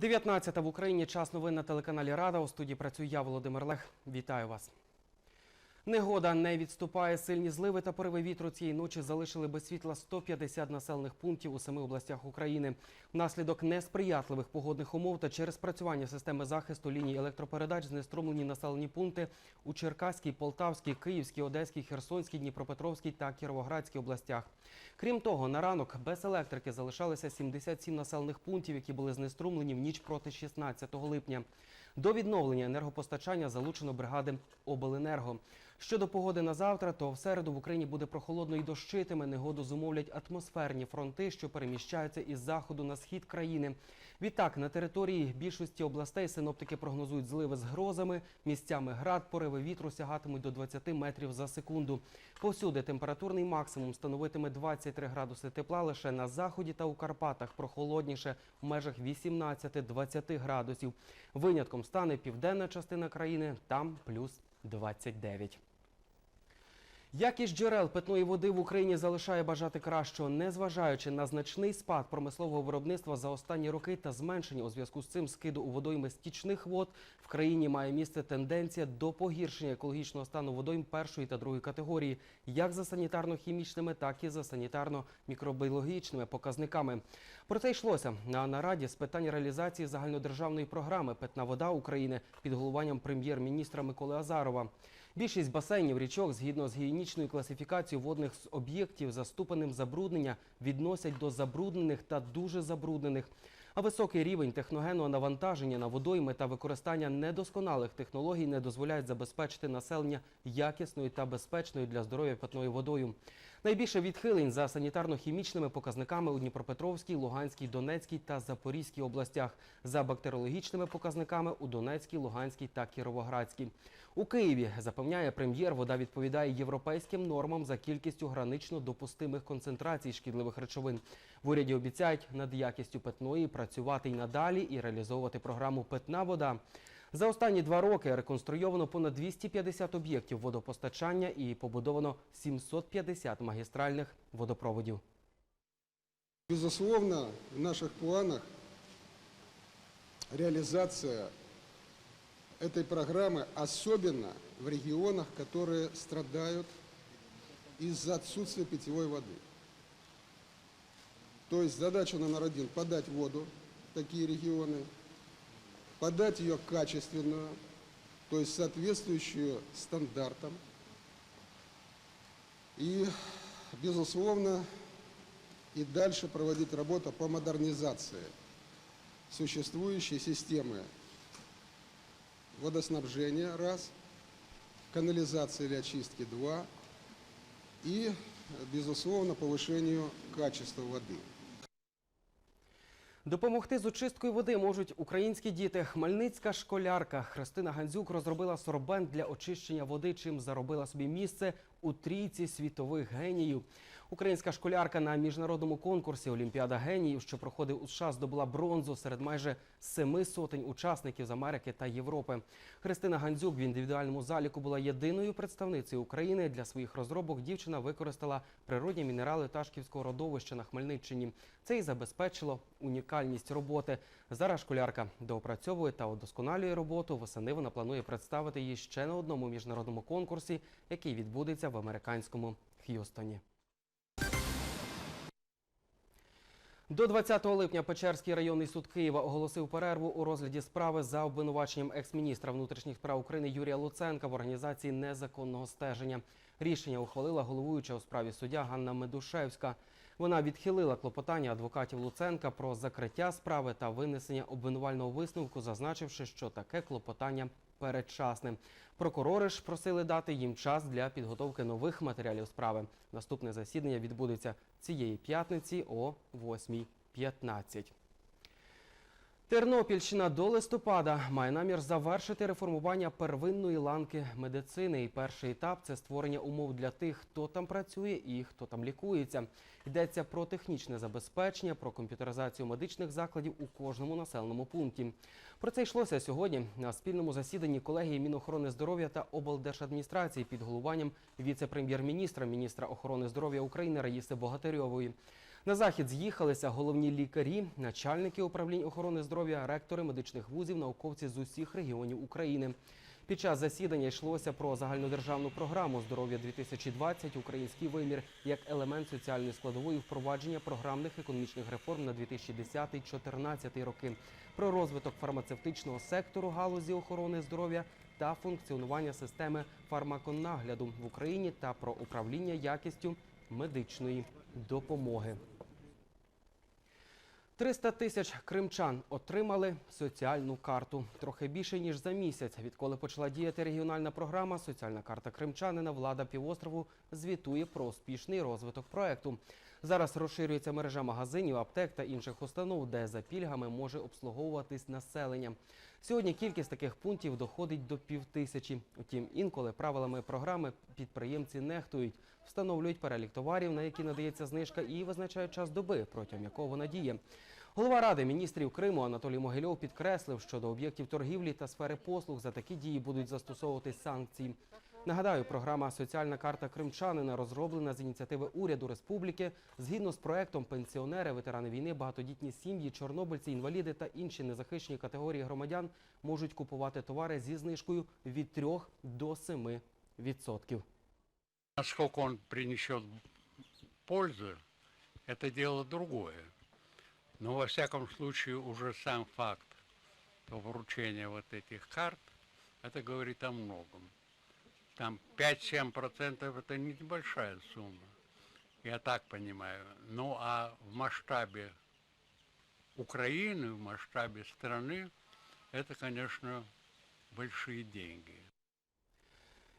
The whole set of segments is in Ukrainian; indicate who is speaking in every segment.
Speaker 1: 19 в Україні час новин на телеканалі Рада. У студії працюю я, Володимир Лех. Вітаю вас. Негода не відступає. Сильні зливи та пориви вітру цієї ночі залишили без світла 150 населених пунктів у семи областях України. Внаслідок несприятливих погодних умов та через працювання системи захисту ліній електропередач знеструмлені населені пункти у Черкаській, Полтавській, Київській, Одеській, Херсонській, Дніпропетровській та Кіровоградській областях. Крім того, на ранок без електрики залишалися 77 населених пунктів, які були знеструмлені в ніч проти 16 липня. До відновлення енергопостачання залучено бригади обленерго. Щодо погоди на завтра, то в середу в Україні буде прохолодно і дощитиме. Негоду зумовлять атмосферні фронти, що переміщаються із заходу на схід країни. Відтак, на території більшості областей синоптики прогнозують зливи з грозами. Місцями град, пориви вітру сягатимуть до 20 метрів за секунду. Повсюди температурний максимум становитиме 23 градуси тепла. Лише на заході та у Карпатах прохолодніше в межах 18-20 градусів. Винятком стане південна частина країни, там плюс 29. Якість джерел питної води в Україні залишає бажати кращого, незважаючи на значний спад промислового виробництва за останні роки та зменшення у зв'язку з цим скиду у водойми стічних вод. В країні має місце тенденція до погіршення екологічного стану водойм першої та другої категорії, як за санітарно-хімічними, так і за санітарно-мікробіологічними показниками. Про це йшлося на нараді з питань реалізації загальнодержавної програми Питна вода України під головуванням прем'єр-міністра Миколи Азарова. Більшість басейнів річок, згідно з гігієнічною класифікацією водних об'єктів за ступенем забруднення, відносять до забруднених та дуже забруднених. А високий рівень техногенного навантаження на водойми та використання недосконалих технологій не дозволяють забезпечити населення якісною та безпечною для здоров'я питною водою. Найбільше відхилень за санітарно-хімічними показниками у Дніпропетровській, Луганській, Донецькій та Запорізькій областях, за бактеріологічними показниками у Донецькій, Луганській та Кіровоградській. У Києві запевняє прем'єр, вода відповідає європейським нормам за кількістю гранично допустимих концентрацій шкідливих речовин. В уряді обіцяють над якістю питної працювати й надалі і реалізовувати програму Питна вода. За останні два роки реконструйовано понад 250 об'єктів водопостачання і побудовано 750 магістральних водопроводів.
Speaker 2: Безусловно, в наших планах реализация этой программы, особенно в регионах, которые страдают из-за отсутствия питьевой воды. То есть задача номер один – подать воду в такие регионы, подать ее качественную, то есть соответствующую стандартам. И, безусловно, и дальше проводить работу по модернизации существующей системы водоснабжения, раз, канализации или очистки, два, и, безусловно, повышению качества воды.
Speaker 1: Допомогти з очисткою води можуть українські діти. Хмельницька школярка Христина Гандзюк розробила сорбент для очищення води, чим заробила собі місце у трійці світових геніїв. Українська школярка на міжнародному конкурсі Олімпіада геніїв, що проходив у США, здобула бронзу серед майже семи сотень учасників з Америки та Європи. Христина Гандзюк в індивідуальному заліку була єдиною представницею України. Для своїх розробок дівчина використала природні мінерали Ташківського родовища на Хмельниччині. Це і забезпечило унікальність роботи. Зараз школярка доопрацьовує та удосконалює роботу. Восени вона планує представити її ще на одному міжнародному конкурсі, який відбудеться в американському Х'юстоні. До 20 липня Печерський районний суд Києва оголосив перерву у розгляді справи за обвинуваченням екс-міністра внутрішніх справ України Юрія Луценка в організації незаконного стеження. Рішення ухвалила головуюча у справі суддя Ганна Медушевська. Вона відхилила клопотання адвокатів Луценка про закриття справи та винесення обвинувального висновку, зазначивши, що таке клопотання передчасне. Прокурори ж просили дати їм час для підготовки нових матеріалів справи. Наступне засідання відбудеться цієї п'ятниці о 8.15. Тернопільщина до листопада має намір завершити реформування первинної ланки медицини. І перший етап це створення умов для тих, хто там працює і хто там лікується. Йдеться про технічне забезпечення, про комп'ютеризацію медичних закладів у кожному населеному пункті. Про це йшлося сьогодні на спільному засіданні колегії Мінохорони здоров'я та облдержадміністрації під головуванням віце-прем'єр-міністра, міністра охорони здоров'я України Раїси Богатирьової. На захід з'їхалися головні лікарі, начальники управлінь охорони здоров'я, ректори медичних вузів, науковці з усіх регіонів України. Під час засідання йшлося про загальнодержавну програму здоров'я 2020 Український вимір як елемент соціальної складової впровадження програмних економічних реформ на 2010-2014 роки, про розвиток фармацевтичного сектору галузі охорони здоров'я та функціонування системи фармаконагляду в Україні та про управління якістю медичної допомоги. 300 тисяч кримчан отримали соціальну карту. Трохи більше ніж за місяць, відколи почала діяти регіональна програма Соціальна карта кримчанина. Влада півострову звітує про успішний розвиток проекту. Зараз розширюється мережа магазинів, аптек та інших установ, де за пільгами може обслуговуватись населення. Сьогодні кількість таких пунктів доходить до півтисячі. Утім, інколи правилами програми підприємці нехтують, встановлюють перелік товарів, на які надається знижка, і визначають час доби, протягом якого вона діє. Голова ради міністрів Криму Анатолій Могильов підкреслив, що до об'єктів торгівлі та сфери послуг за такі дії будуть застосовуватись санкції. Нагадаю, програма Соціальна карта кримчанина розроблена з ініціативи уряду республіки. Згідно з проектом, пенсіонери, ветерани війни, багатодітні сім'ї, чорнобильці, інваліди та інші незахищені категорії громадян можуть купувати товари зі знижкою від 3 до 7 відсотків.
Speaker 3: Насколько он принесет пользу, это дело другое. Но во всяком случае уже сам факт вручения вот этих карт, это говорит о многом. Там 5-7% это не небольшая сумма, я так понимаю. Ну а в масштабе Украины, в масштабе страны, это, конечно, большие деньги.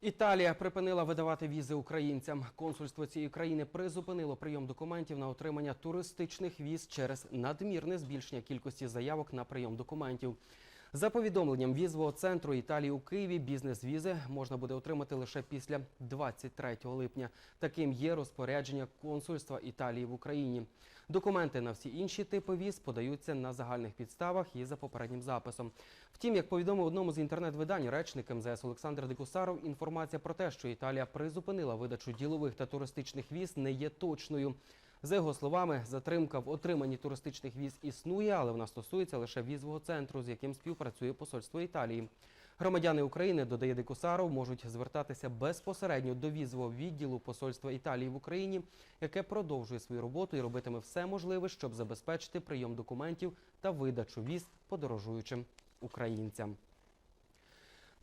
Speaker 1: Італія припинила видавати візи українцям. Консульство цієї країни призупинило прийом документів на отримання туристичних віз через надмірне збільшення кількості заявок на прийом документів. За повідомленням візового центру Італії у Києві, бізнес-візи можна буде отримати лише після 23 липня. Таким є розпорядження консульства Італії в Україні. Документи на всі інші типи віз подаються на загальних підставах і за попереднім записом. Втім, як повідомив одному з інтернет-видань речник МЗС Олександр Декусаров, інформація про те, що Італія призупинила видачу ділових та туристичних віз, не є точною. За його словами, затримка в отриманні туристичних віз існує, але вона стосується лише візового центру, з яким співпрацює посольство Італії. Громадяни України, додає Декусаров, можуть звертатися безпосередньо до візового відділу посольства Італії в Україні, яке продовжує свою роботу і робитиме все можливе, щоб забезпечити прийом документів та видачу віз подорожуючим українцям.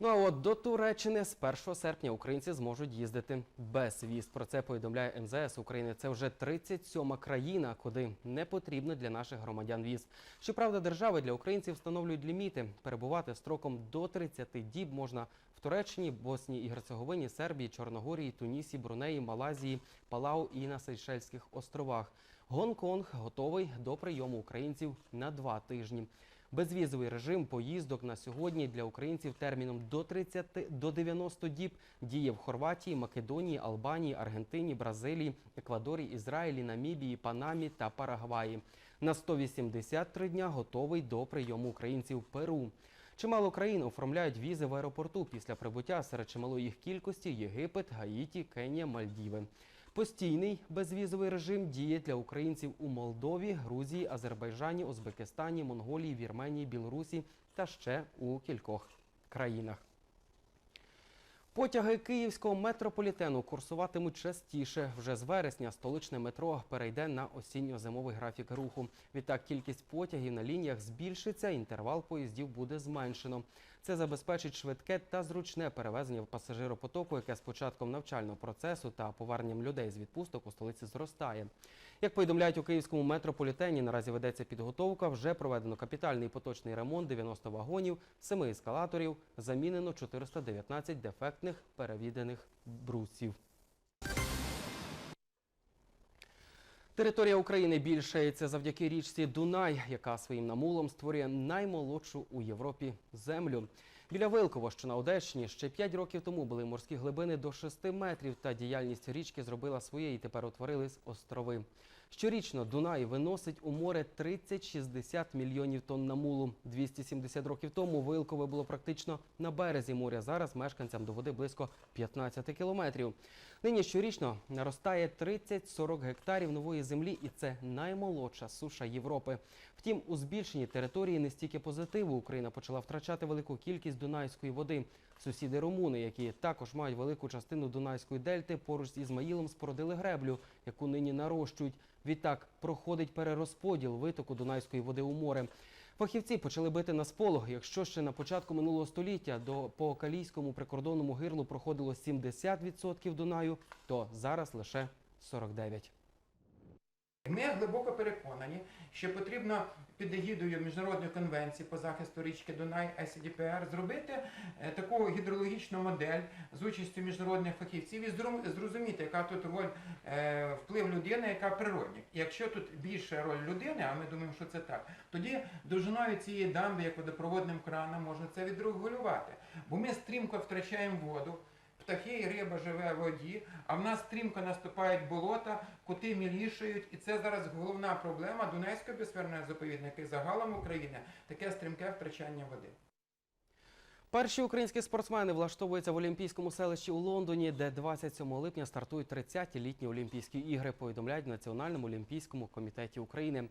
Speaker 1: Ну а от до Туреччини з 1 серпня українці зможуть їздити без віз. Про це повідомляє МЗС України. Це вже 37-ма країна, куди не потрібно для наших громадян віз. Щоправда, держави для українців встановлюють ліміти. Перебувати строком до 30 діб можна в Туреччині, Боснії і Герцеговині, Сербії, Чорногорії, Тунісі, Брунеї, Малайзії, Палау і на Сейшельських островах. Гонконг готовий до прийому українців на два тижні. Безвізовий режим поїздок на сьогодні для українців терміном до 30 до 90 діб діє в Хорватії, Македонії, Албанії, Аргентині, Бразилії, Еквадорі, Ізраїлі, Намібії, Панамі та Парагваї. На 183 дня готовий до прийому українців Перу. Чимало країн оформляють візи в аеропорту після прибуття серед чималої їх кількості Єгипет, Гаїті, Кенія, Мальдіви. Постійний безвізовий режим діє для українців у Молдові, Грузії, Азербайджані, Узбекистані, Монголії, Вірменії, Білорусі та ще у кількох країнах. Потяги київського метрополітену курсуватимуть частіше. Вже з вересня столичне метро перейде на осінньо-зимовий графік руху. Відтак кількість потягів на лініях збільшиться, інтервал поїздів буде зменшено. Це забезпечить швидке та зручне перевезення пасажиропотоку, яке з початком навчального процесу та поверненням людей з відпусток у столиці зростає. Як повідомляють у київському метрополітені, наразі ведеться підготовка. Вже проведено капітальний поточний ремонт 90 вагонів, 7 ескалаторів, замінено 419 дефектних перевідених брусів. Територія України більшається завдяки річці Дунай, яка своїм намулом створює наймолодшу у Європі землю. Біля Вилково, що на Одещині, ще 5 років тому були морські глибини до 6 метрів, та діяльність річки зробила своє і тепер утворились острови. Щорічно Дунай виносить у море 30-60 мільйонів тонн намулу. 270 років тому Вилкове було практично на березі моря. Зараз мешканцям до води близько 15 кілометрів. Нині щорічно наростає 30-40 гектарів нової землі, і це наймолодша суша Європи. Втім, у збільшенні території не стільки позитиву. Україна почала втрачати велику кількість дунайської води. Сусіди румуни, які також мають велику частину Дунайської дельти, поруч з Ізмаїлом спорудили греблю, яку нині нарощують. Відтак проходить перерозподіл витоку Дунайської води у море. Фахівці почали бити на сполох. Якщо ще на початку минулого століття до по Калійському прикордонному гирлу проходило 70% Дунаю, то зараз лише 49%.
Speaker 4: Ми глибоко переконані, що потрібно під егідою Міжнародної конвенції по захисту річки Дунай ICDPR зробити е, таку гідрологічну модель з участю міжнародних фахівців і зрозуміти, яка тут роль е, вплив людини, яка природник. І якщо тут більша роль людини, а ми думаємо, що це так, тоді довжиною цієї дамби, як водопроводним краном, можна це відрегулювати. Бо ми стрімко втрачаємо воду. Птахи і риба живе в воді, а в нас стрімко наступають болота, коти мілішають, і це зараз головна проблема Дунайського біосферного заповідника загалом України таке стрімке втрачання води.
Speaker 1: Перші українські спортсмени влаштовуються в Олімпійському селищі у Лондоні, де 27 липня стартують 30-ті літні Олімпійські ігри, повідомляють в Національному олімпійському комітеті України.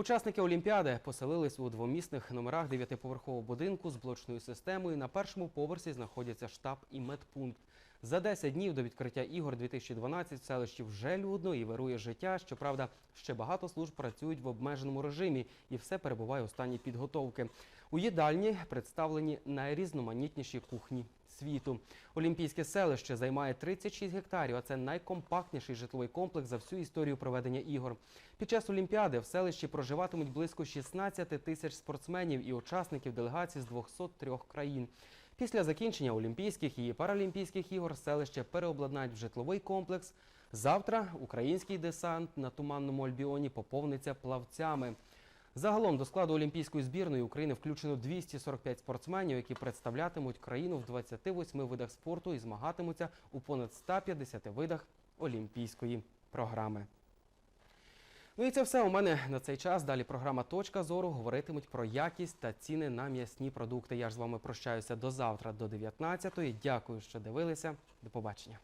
Speaker 1: Учасники Олімпіади поселились у двомісних номерах дев'ятиповерхового будинку з блочною системою. На першому поверсі знаходяться штаб і медпункт. За 10 днів до відкриття ігор 2012 в селищі вже людно і вирує життя. Щоправда, ще багато служб працюють в обмеженому режимі, і все перебуває у стані підготовки. У їдальні представлені найрізноманітніші кухні світу. Олімпійське селище займає 36 гектарів, а це найкомпактніший житловий комплекс за всю історію проведення ігор. Під час Олімпіади в селищі проживатимуть близько 16 тисяч спортсменів і учасників делегацій з 203 країн. Після закінчення Олімпійських і Паралімпійських ігор селище переобладнають в житловий комплекс. Завтра український десант на туманному Альбіоні поповниться плавцями. Загалом до складу Олімпійської збірної України включено 245 спортсменів, які представлятимуть країну в 28 видах спорту і змагатимуться у понад 150 видах олімпійської програми. Ну і це все у мене на цей час. Далі програма Точка зору говоритимуть про якість та ціни на м'ясні продукти. Я ж з вами прощаюся до завтра, до 19-ї. Дякую, що дивилися. До побачення.